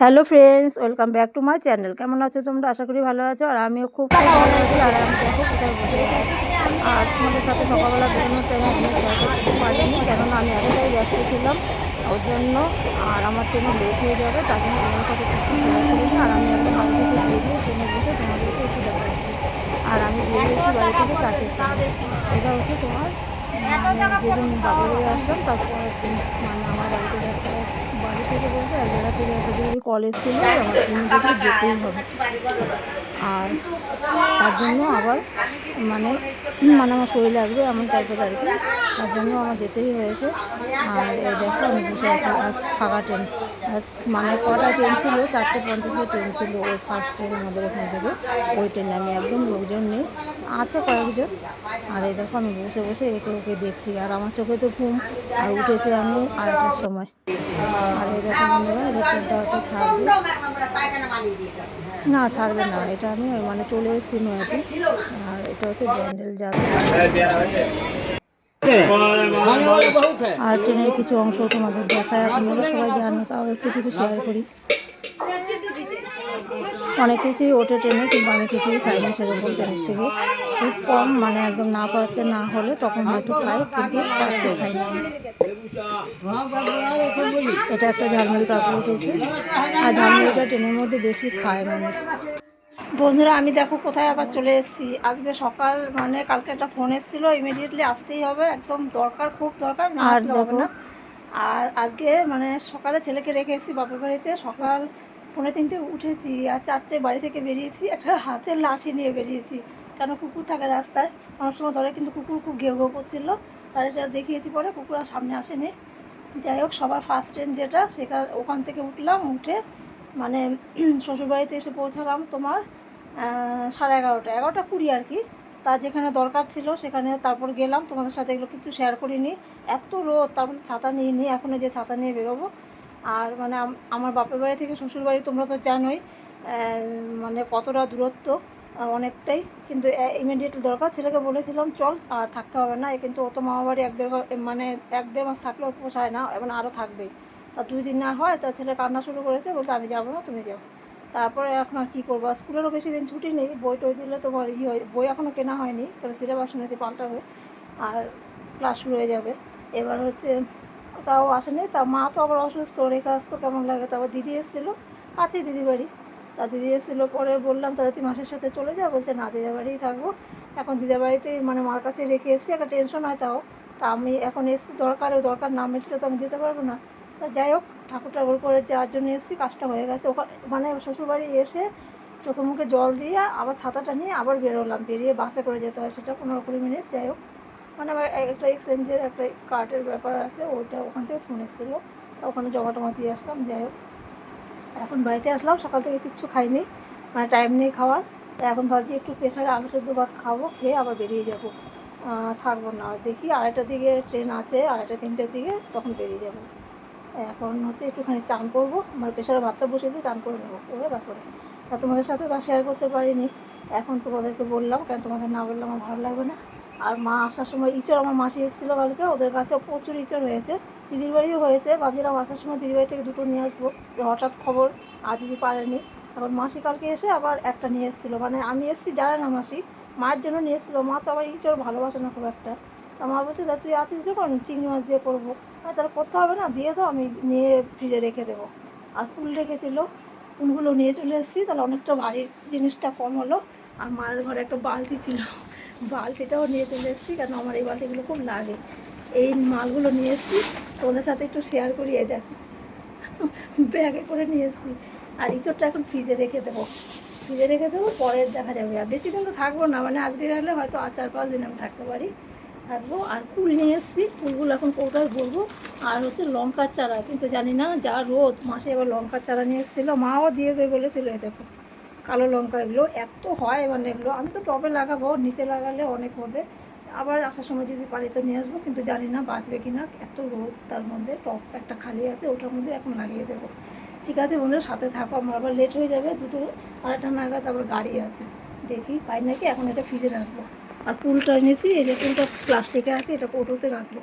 Hello friends, welcome back to my channel. কেমন আছো তোমরা? আশা করি ভালো আছো। আর আমিও খুব ভালো আছি, আর আমি দেখো কোথায় বসে আর তোমাদের সাথে সকালবেলা বেরোনোর টাইমে আমি পারিনি, কেননা আমি এতটাই ব্যস্ত ছিলাম ওর জন্য, আর আমার ট্রেনে লেট হয়ে যাবে, তার জন্য তোমাদের সাথে কিছু শেয়ার করিনি আর আমি একদম বাড়ি থেকে বেরিয়ে ট্রেনে বসে তোমাদেরকে একটু দেখাচ্ছি। আর আমি বেরিয়েছি বাড়ি থেকে চারটের এটা হচ্ছে তোমার তারপর মানে একটা বাড়ি থেকে বলতে এক জায়গা থেকে একটা কলেজ ছিল যেতেই হবে। আর তার জন্য আবার মানে মানে আমার শরীর লাগবে এমন টাইপের আর কি। তার জন্য আমার যেতেই হয়েছে। আর এই দেখো আমি বসে আছি, আর ফাঁকা ট্রেন মানে কটা ট্রেন ছিল? চারটে পঞ্চাশের ট্রেন ছিল ওই ফার্স্ট ট্রেন আমাদের এখান থেকে। ওই ট্রেনে আমি একদম লোকজন নেই, আছে কয়েকজন। আর এই দেখো আমি বসে বসে একে ওকে দেখছি, আর আমার চোখে তো ঘুম, আর উঠেছি আমি আড়াইটার সময়। আর এই দেখো এটা ট্রেনটা ছাড়বে। না, ছাড়বে না। এটা আমি মানে চলে এসেছি নয়াতে। আর এটা হচ্ছে ব্যান্ডেল যাবে আর ট্রেনের কিছু অংশ তোমাদের দেখায় আপনারা সবাই জানো, তাও একটু কিছু শেয়ার করি। অনেক কিছুই ওঠে ট্রেনে, কিন্তু অনেক কিছুই খাই না সেরকম ট্রেনের থেকে। খুব কম মানে একদম না পারতে না হলে তখন হয়তো খাই কিন্তু খাই না। এটা একটা ঝালমুড়ি কাপড় উঠেছে আর ঝালমুড়িটা ট্রেনের মধ্যে বেশি খায় মানুষ। বন্ধুরা আমি দেখো কোথায় আবার চলে এসেছি। আজকে সকাল মানে কালকে একটা ফোন এসেছিল ইমিডিয়েটলি আসতেই হবে। একদম দরকার খুব দরকার না আর আসলে হবে না। আর আজকে মানে সকালে ছেলেকে রেখে এসেছি বাপের বাড়িতে। সকাল পৌনে তিনটে উঠেছি আর চারটে বাড়ি থেকে বেরিয়েছি। একটা হাতের লাঠি নিয়ে বেরিয়েছি। কেন কুকুর থাকে রাস্তায়? অনেক সময় ধরে কিন্তু কুকুর খুব ঘেউ ঘেউ করছিল। আর এটা দেখিয়েছি পরে, কুকুর আর সামনে আসেনি। যাই হোক, সবার ফার্স্ট ট্রেন যেটা সেটা ওখান থেকে উঠলাম, উঠে মানে শ্বশুরবাড়িতে এসে পৌঁছালাম তোমার সাড়ে এগারোটা এগারোটা কুড়ি আর কি। তার যেখানে দরকার ছিল সেখানে তারপর গেলাম। তোমাদের সাথে এগুলো কিছু শেয়ার করিনি। এত রোদ তারপর ছাতা নিয়ে নিই এখন যে ছাতা নিয়ে বেরোবো। আর মানে আমার বাপের বাড়ি থেকে শ্বশুর বাড়ি তোমরা তো জানোই মানে কতটা দূরত্ব। অনেকটাই। কিন্তু ইমিডিয়েটলি দরকার, ছেলেকে বলেছিলাম, চল, আর থাকতে হবে না। কিন্তু অত মামা বাড়ি এক দেড় মানে এক দেড় মাস থাকলেও পোষায় না এবং আরও থাকবেই। তা দুই দিন না হয়, তা ছেলে কান্না শুরু করেছে বলতে আমি যাব না, তুমি যাও। তারপরে এখন আর কী করব? স্কুলেরও বেশি দিন ছুটি নেই, বই টই দিলে তোমার ই হয়, বই এখনও কেনা হয়নি কারণ সিলেবাস শুনেছি পাল্টাবে আর ক্লাস শুরু হয়ে যাবে। এবার হচ্ছে, তাও আসেনি, তা মা তো আবার অসুস্থ, রেখে আসতো, কেমন লাগে? তারপর দিদি এসেছিল, আছে দিদি বাড়ি। তা দিদি এসেছিল, পরে বললাম, তাহলে তুই মাসের সাথে চলে যা। বলছে, না, দিদির বাড়িই থাকব। এখন দিদির বাড়িতেই মানে মার কাছে রেখে এসেছি, একটা টেনশন হয় তাও। তা আমি এখন এসেছি, দরকার ওই দরকার না মিটলে তো আমি যেতে পারব না। তা যাই হোক ঠাকুর ঠাকুর করে যাওয়ার জন্য এসেছি, কাজটা হয়ে গেছে। ওখানে মানে শ্বশুরবাড়ি এসে চোখে মুখে জল দিয়ে আবার ছাতাটা নিয়ে আবার বেরোলাম। বেরিয়ে বাসে করে যেতে হয়, সেটা পনেরো কুড়ি মিনিট, যাই হোক। মানে আমার একটা এক্সচেঞ্জের একটা কার্ডের ব্যাপার আছে, ওইটা ওখান থেকে ফোন এসেছিল। তা ওখানে জমা টমা দিয়ে আসলাম, যাই হোক। এখন বাড়িতে আসলাম, সকাল থেকে কিচ্ছু খাইনি মানে টাইম নেই খাওয়ার। এখন ভাবছি একটু প্রেশারে আলু সেদ্ধ ভাত খাব, খেয়ে আবার বেরিয়ে যাব। থাকব না, দেখি আড়াইটার দিকে ট্রেন আছে, আড়াইটা, তিনটের দিকে তখন বেরিয়ে যাব। এখন হচ্ছে একটুখানি চান করব, আমার প্রেশারে ভাতটা বসিয়ে দিয়ে চান করে নেব, করে তারপরে। আর তোমাদের সাথে তো শেয়ার করতে পারিনি, এখন তোমাদেরকে বললাম, কেন তোমাদের না বললে আমার ভালো লাগবে না। আর মা আসার সময় ইঁচড় আমার মাসি এসেছিল কালকে, ওদের কাছে প্রচুর ইঁচড় হয়েছে। দিদির বাড়িও হয়েছে। ভাবছিলাম আসার সময় দিদির বাড়ি থেকে দুটো নিয়ে আসব। হঠাৎ খবর, আর দিদি পারেনি। এখন মাসি কালকে এসে আবার একটা নিয়ে এসেছিল। মানে আমি এসেছি, জানে না মাসি। মায়ের জন্য নিয়ে এসেছিল। মা তো আবার ইঁচড় ভালোবাসে না খুব একটা। তা মা বলছে, তা তুই আছিস যখন? চিংড়ি মাছ দিয়ে করব। আমি তাহলে করতে হবে না, দিয়ে তো আমি নিয়ে ফ্রিজে রেখে দেবো। আর ফুল রেখেছিলো। ফুলগুলো নিয়ে চলে এসেছি। তাহলে অনেকটা ভারীর জিনিসটা কম হলো। আর মায়ের ঘরে একটা বালতি ছিল। বালতিটাও নিয়ে চলে এসেছি কারণ আমার এই বালতিগুলো খুব লাগে। এই মালগুলো নিয়ে এসেছি। তোমাদের সাথে একটু শেয়ার করি এই দেখো। ব্যাগে করে নিয়ে এসেছি। আর ইঁচড়টা এখন ফ্রিজে রেখে দেবো। ফ্রিজে রেখে দেবো, পরে দেখা যাবে। আর বেশি দিন তো থাকব না মানে আজকে গেলে হয়তো আর চার পাঁচ দিন আমি থাকতে পারি। থাকব। আর কুল নিয়ে এসেছি। কুলগুলো এখন কৌটায় ভরবো। আর হচ্ছে লঙ্কার চারা, কিন্তু জানি না, যা রোদ, মাসে এবার লঙ্কার চারা নিয়ে এসেছিল। মাও দিয়ে দেবে বলেছিল, এই দেখো, কালো লঙ্কা এগুলো। এত হয় মানে এগুলো। আমি তো টবে লাগাবো, নিচে লাগালে অনেক হবে। আবার আসার সময় যদি পারি নিয়ে আসব, কিন্তু জানি না বাঁচবে কি না এত রোদ তার মধ্যে, টপ একটা খালি আছে, ওটার মধ্যে এখন লাগিয়ে দেবো। ঠিক আছে বন্ধুরা, সাথে থাকো, আমার আবার লেট হয়ে যাবে, দুটো আড়াইটা নাগাদ আবার গাড়ি আছে। দেখি, পাই নাকি? এখন এটা ফ্রিজে রাখব। আর পুলটা এনেছি, এই যে পুলটা প্লাস্টিকে আছে, এটা কৌটোতে রাখব।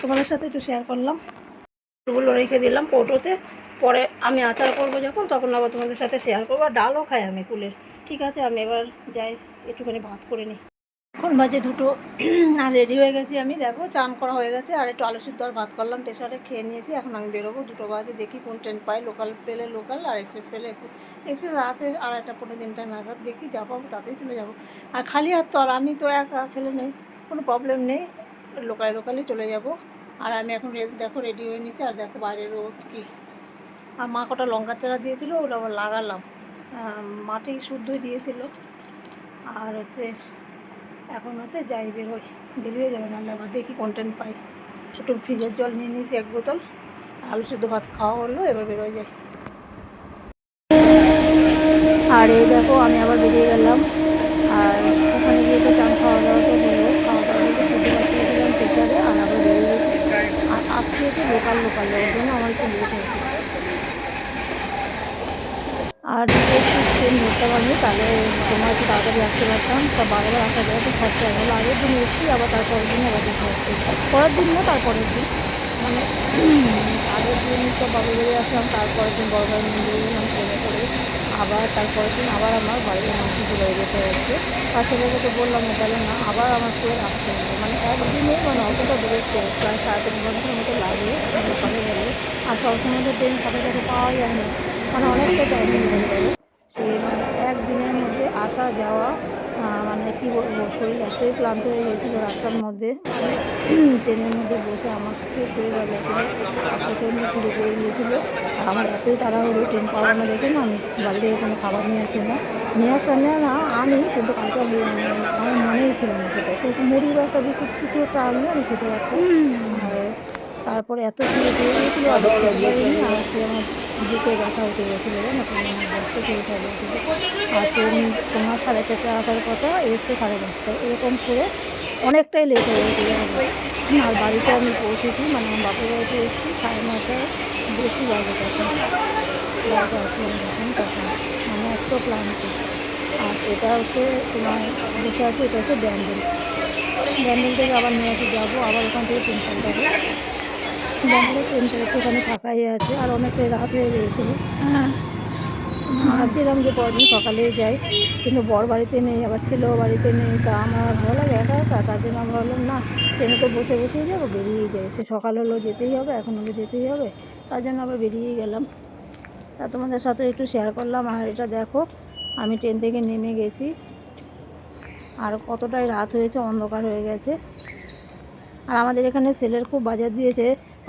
তোমাদের সাথে একটু শেয়ার করলাম। ওগুলো রেখে দিলাম কৌটোতে পরে আমি আচার করব যখন, তখন আবার তোমাদের সাথে শেয়ার করব। আর ডালও খাই আমি কুলের ঠিক আছে, আমি এবার যাই, একটুখানি ভাত করে নিই। এখন বাজে দুটো, আর রেডি হয়ে গেছি আমি। দেখো, চান করা হয়ে গেছে, আর একটু আলু সিদ্ধ আর ভাত করলাম প্রেশারে খেয়ে নিয়েছি। এখন আমি বেরোবো, দুটো বাজে, দেখি কোন ট্রেন পাই লোকাল পেলে লোকাল আর এক্সপ্রেস পেলে এক্সপ্রেস এক্সপ্রেস আছে, আর একটা পনেরো দিনটা নাগাদ দেখি যা পাবো, তাতেই চলে যাব। আর খালি হাত তো, আর আমি তো একা ছেলে নেই কোনো প্রবলেম নেই। লোকালে লোকালে চলে যাব। আর আমি এখন দেখো রেডি হয়ে নিচ্ছি আর দেখো বাইরে রোদ কি। আর মা কটা লঙ্কার চারা দিয়েছিলো ওটা আবার লাগালাম। মাটি শুদ্ধই দিয়েছিল। আর হচ্ছে এখন হচ্ছে যাই বের হই। দেরি হয়ে যাবে নাহলে আবার দেখি কন্টেন্ট পাই। একটু ফ্রিজের জল নিয়ে নিয়েছি এক বোতল। আলু সেদ্ধ ভাত খাওয়া হলো, এবার বেরোয় যাই। আর এই দেখো, আমি আবার বেরিয়ে গেলাম। তোমার একটু তাড়াতাড়ি আসতে পারতাম। তা বারবার আসা যাওয়া তো খরচা হলো আগের দিন এসেছি, আবার তারপরের দিন আবার দেখা হচ্ছে। পরের দিন না, তারপরের দিন। মানে আগের দিন তো বাবু বেরিয়ে আসলাম, তারপরের দিন বড় ভাই মন্দিরে গেলাম ট্রেনে করে আবার তারপরের দিন আবার আমার বাড়ির মানুষকে হয়ে যেতে হচ্ছে। তার ছেলেকে বললাম তাহলে না, আবার আমার ট্রেন আসতে হবে। মানে একদিনে মানে অতটা দূরের ট্রেন প্রায় সাড়ে তিন ঘণ্টার মতো লাগে ওখানে গেলে। আর সবসময় তো ট্রেন সাথে সাথে পাওয়া যায় না। মানে অনেকটা টাইম আসা যাওয়া মানে কি বলব শরীর এতই ক্লান্ত হয়ে গেছিল রাস্তার মধ্যে মানে ট্রেনের মধ্যে বসে আমাকে শরীর প্রচণ্ড শুরু করে গিয়েছিল। আমার এতই তাড়াহুড়ো ট্রেন পাওয়া না দেখে না আমি বাড়ি থেকে কোনো খাবার নিয়ে আসি না। নিয়ে আসা না না আনি কিন্তু কালকে আমার মনেই ছিল না সেটা। কিন্তু মুড়ি বা একটা বিস্কুট কিছু একটা আনলে আমি খেতে পারতাম। আর তারপরে এত শুরু হয়ে গিয়েছিল আর সে আমার বুকে ব্যথা উঠে গেছিল শুরু আর ট্রেন তোমার সাড়ে চারটে আসার কথা এসছে সাড়ে দশটা এরকম করে অনেকটাই লেট হয়ে গেছিল আর বাড়িতে আমি পৌঁছেছি মানে আমার বাপের বাড়িতে এসেছি, সাড়ে নটায় বেশি বাজে তখন। বাড়িতে আসলাম যখন তখন মানে এত ক্লান্ত আর এটা হচ্ছে তোমার বসে আছে, এটা হচ্ছে ব্যান্ডেল। ব্যান্ডেল থেকে আবার নিয়ে যাব, আবার ওখান থেকে ট্রেন পাল্টাবো ব্যাঙ্গালোর ট্রেনটা একটুখানি ফাঁকাই আছে আর অনেকটাই রাত হয়ে গিয়েছিল। ভাবছিলাম যে পরদিন সকালেই যাই কিন্তু বর বাড়িতে নেই আবার ছেলেও বাড়িতে নেই তা আমার ভালো লাগে একা একা তার জন্য আমি ভাবলাম না ট্রেনে তো বসে বসেই যাব বেরিয়েই যাই। সে সকাল হলো যেতেই হবে এখন হলো যেতেই হবে তার জন্য আবার বেরিয়েই গেলাম। তা তোমাদের সাথে একটু শেয়ার করলাম আর এটা দেখো আমি ট্রেন থেকে নেমে গেছি আর কতটাই রাত হয়েছে অন্ধকার হয়ে গেছে। আর আমাদের এখানে সেলের খুব বাজার দিয়েছে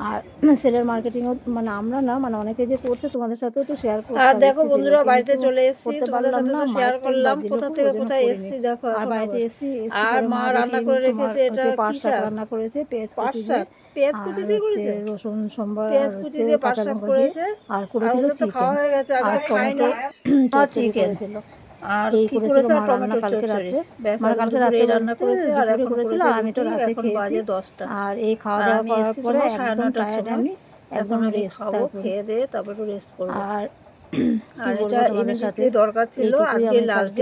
আর সেলের মার্কেটিংও মানে আমরা না মানে অনেকে যে করছে তোমাদের সাথেও তো শেয়ার করতে আর দেখো বন্ধুরা বাড়িতে চলে এসেছি তোমাদের সাথে তো শেয়ার করলাম কোথা থেকে কোথায় এসেছি দেখো আর বাড়িতে এসেছি আর মা রান্না করে রেখেছে এটা পাঁচ শাক? রান্না করেছে পেঁয়াজ কুচি দিয়ে। পেঁয়াজ কুচি দিয়ে করেছে? রসুন সোমবার পেঁয়াজ কুচি দিয়ে পাঁচ শাক করেছে? আর করেছিল তো খাওয়া হয়ে গেছে আর টমেটো চিকেন করেছিল আর কি করেছিল করেছে? মা রান্না কালকে রাতে। মানে কালকে রাতে রান্না করেছে আর এখন করেছিল আর আমি তো রাতে খেয়েছি। দশটা। আর এই খাওয়া দাওয়া করার পরে একদম টায়ার্ড আমি এখন একদম রেস্ট খাব খেয়ে দিয়ে তারপর একটু রেস্ট করব। আর আর এটা সাথে? দরকার ছিল। আজকে লাস্ট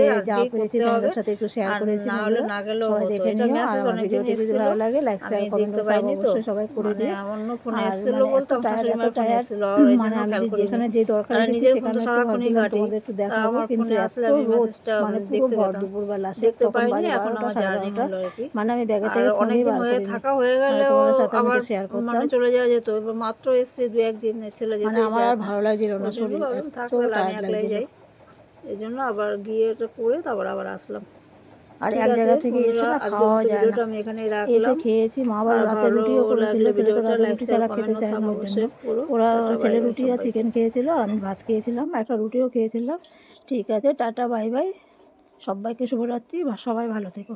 করতে হবে। সাথে একটু শেয়ার করেছি না হলে না গেলেও সবাই হতো। দেখে নিও। মেসেজ আমার অনেকদিন এসেছিল। ভালো লাগে লাইক শেয়ার কমেন্ট দেখতে পাইনি তো। সবাই করে মানে অন্য ফোনে এসেছিল মানে বলতাম এত tired, শাশুড়ি মার ফোনে এসেছিল। মানে আমি যে- যেখানে যে দরকার নিজের ফোন তো সারাক্ষণই ভাবছিলাম একটু দেখাবো কিন্তু আসলে আমি মেসেজটা মানে দেখতে ভর দেখতে এখন আমার সাড়ে জার্নি হলো আর কি। মানে আমি ব্যাগে থেকে হয়ে থাকা হয়ে আমি আবার শেয়ার মানে চলে যাওয়া যেত এবার মাত্র এসছে দু একদিন ছেলে যেতে মানে আমার ভালো লাগছিল না শরীর থাক তাহলে আমি একলাই যাই। এই জন্য আবার গিয়ে ওটা করে তারপর আবার আসলাম। আর এক জায়গা থেকে এসে না খাওয়া যায় না। আমি এখানে এসে খেয়েছি মা আর রাতে রুটিও করেছিল রাতে রুটি ছাড়া খেতে চায় না ওর জন্য ওরা ছেলে রুটি আর। চিকেন খেয়েছিল আমি ভাত খেয়েছিলাম একটা রুটিও খেয়েছিলাম। ঠিক আছে টাটা বাই বাই। সবাইকে শুভরাত্রি সবাই ভালো থেকো।